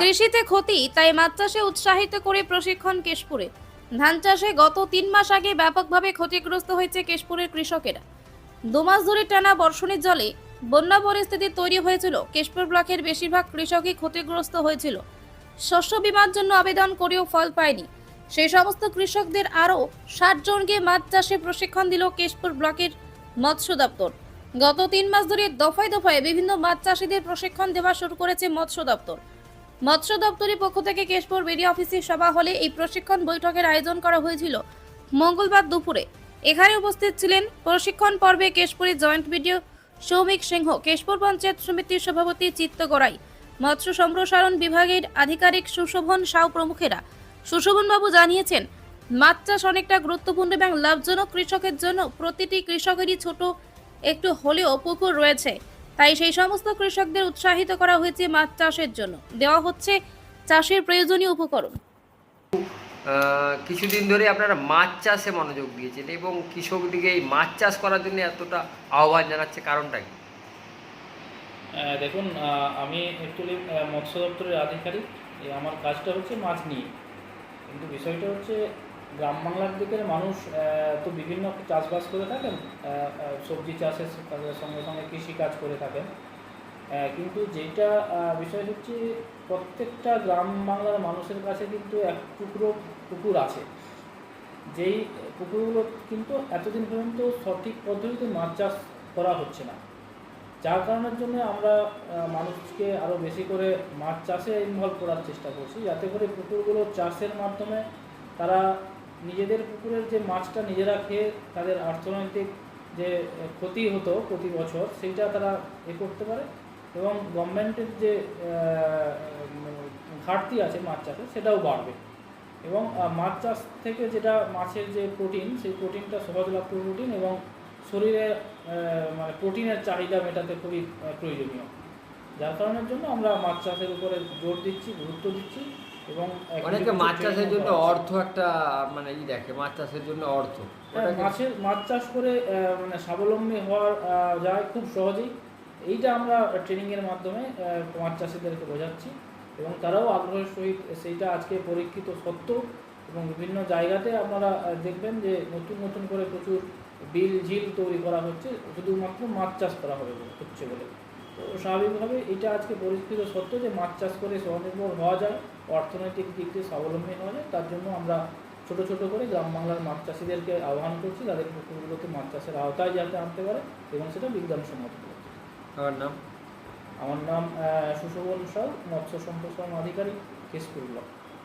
কৃষিতে ক্ষতি, তাই মাছ চাষে উৎসাহিত করে প্রশিক্ষণ কেশপুরে। ধান চাষে গত তিন মাস আগে ব্যাপকভাবে ক্ষতিগ্রস্ত হয়েছে কেশপুরের কৃষকেরা। দু মাস ধরে টানা বর্ষণের জলে বন্যা পরিস্থিতি তৈরি হয়েছিল। কেশপুর ব্লকের বেশিরভাগ কৃষকই ক্ষতিগ্রস্ত হয়েছিল। শস্য বিমার জন্য আবেদন করেও ফল পায়নি। সেই সমস্ত কৃষকদের আরও ষাট জনকে মাছ চাষে প্রশিক্ষণ দিল কেশপুর ব্লকের মৎস্য দপ্তর। গত তিন মাস ধরে দফায় দফায় বিভিন্ন মাছ চাষিদের প্রশিক্ষণ দেওয়া শুরু করেছে মৎস্য দপ্তর। মৎস্য দপ্তরের পক্ষ থেকে কেশপুর বিডি অফিসের সভা হলে এই প্রশিক্ষণ বৈঠকের আয়োজন করা হয়েছিল মঙ্গলবার দুপুরে। এখানে উপস্থিত ছিলেন প্রশিক্ষণ পর্বে কেশপুরের জয়েন্ট বিডিও সৌমিক সিংহ, কেশপুর পঞ্চায়েত সমিতির সভাপতি চিত্ত গড়াই, মৎস্য সম্প্রসারণ বিভাগের আধিকারিক সুশোভন সাউ প্রমুখেরা। সুশোভনবাবু জানিয়েছেন, মাছ চাষ অনেকটা গুরুত্বপূর্ণ এবং লাভজনক কৃষকের জন্য প্রতিটি কৃষকেরই ছোট একটু হলেও পুকুর রয়েছে। তাই সেই সমস্ত কৃষকদের উৎসাহিত করা হয়েছে মাছ চাষের জন্য। দেওয়া হচ্ছে চাষের প্রয়োজনীয় উপকরণ। কিছুদিন ধরে আপনারা মাছ চাষে মনোযোগ দিয়েছেন এবং কৃষকদিকে এই মাছ চাষ করার জন্য এতটা আহ্বান জানাচ্ছে কারণটা কি? আহ, দেখুন আহ, আমি অ্যাকচুয়ালি মৎস্য দপ্তরের আধিকারিক। আমার কাজটা হচ্ছে মাছ নিয়ে। কিন্তু বিষয়টা হচ্ছে গ্রাম বাংলার দিকের মানুষ তো বিভিন্ন চাষবাস করে থাকেন সবজি চাষের সঙ্গে সঙ্গে কৃষি কাজ করে থাকেন। কিন্তু যেটা বিষয় হচ্ছে প্রত্যেকটা গ্রাম বাংলার মানুষের কাছে কিন্তু এক টুকরো পুকুর আছে। যেই পুকুরগুলো কিন্তু এতদিন পর্যন্ত সঠিক পদ্ধতিতে মাছ চাষ করা হচ্ছে না। যার কারণের জন্য আমরা মানুষকে আরও বেশি করে মাছ চাষে ইনভলভ করার চেষ্টা করছি। যাতে করে পুকুরগুলো চাষের মাধ্যমে তারা নিজেদের পুকুরের যে মাছটা নিজেরা খেয়ে তাদের অর্থনৈতিক যে ক্ষতি হতো প্রতি বছর, সেইটা তারা এ করতে পারে এবং গভর্নমেন্টের যে ঘাটতি আছে মাছ চাষে, সেটাও বাড়বে। এবং মাছ চাষ থেকে যেটা মাছের যে প্রোটিন, সেই প্রোটিনটা সহজলভ্য প্রোটিন এবং শরীরে মানে প্রোটিনের চাহিদা মেটাতে খুবই প্রয়োজনীয়। যার কারণের জন্য আমরা মাছ চাষের উপরে জোর দিচ্ছি, গুরুত্ব দিচ্ছি। এবং অনেকে মাছ চাষের জন্য অর্থ একটা মানে ই দেখে মাছ চাষের জন্য অর্থ। হ্যাঁ, মাছের মাছ চাষ করে মানে স্বাবলম্বী হওয়ার যায় খুব সহজেই। এইটা আমরা ট্রেনিংয়ের মাধ্যমে মাছ চাষিদেরকে বোঝাচ্ছি। এবং তারাও আগ্রহের সহিত সেইটা আজকে পরীক্ষিত সত্য। এবং বিভিন্ন জায়গাতে আপনারা দেখবেন যে নতুন নতুন করে প্রচুর বিল ঝিল তৈরি করা হচ্ছে। শুধুমাত্র মাছ চাষ করা হবে হচ্ছে বলে। স্বাভাবিকভাবে এটা আজকে পরিস্থিতি সত্য যে মাছ চাষ করে স্বনির্ভর হওয়া যায় অর্থনৈতিক দিক দিয়ে স্বাবলম্বী হওয়া যায় তার জন্য আমরা ছোট ছোট করে গ্রাম বাংলার মাছ চাষিদেরকে আহ্বান করছি তাদের পুকুরগুলোকে মাছ চাষের আওতায় যাতে আনতে পারে এবং সেটা বিজ্ঞানসম্মত সম্মত আমার নাম? আমার নাম সুশোভন সাউ মৎস্য সম্প্রসারণ আধিকারিক কেশপুর ব্লক।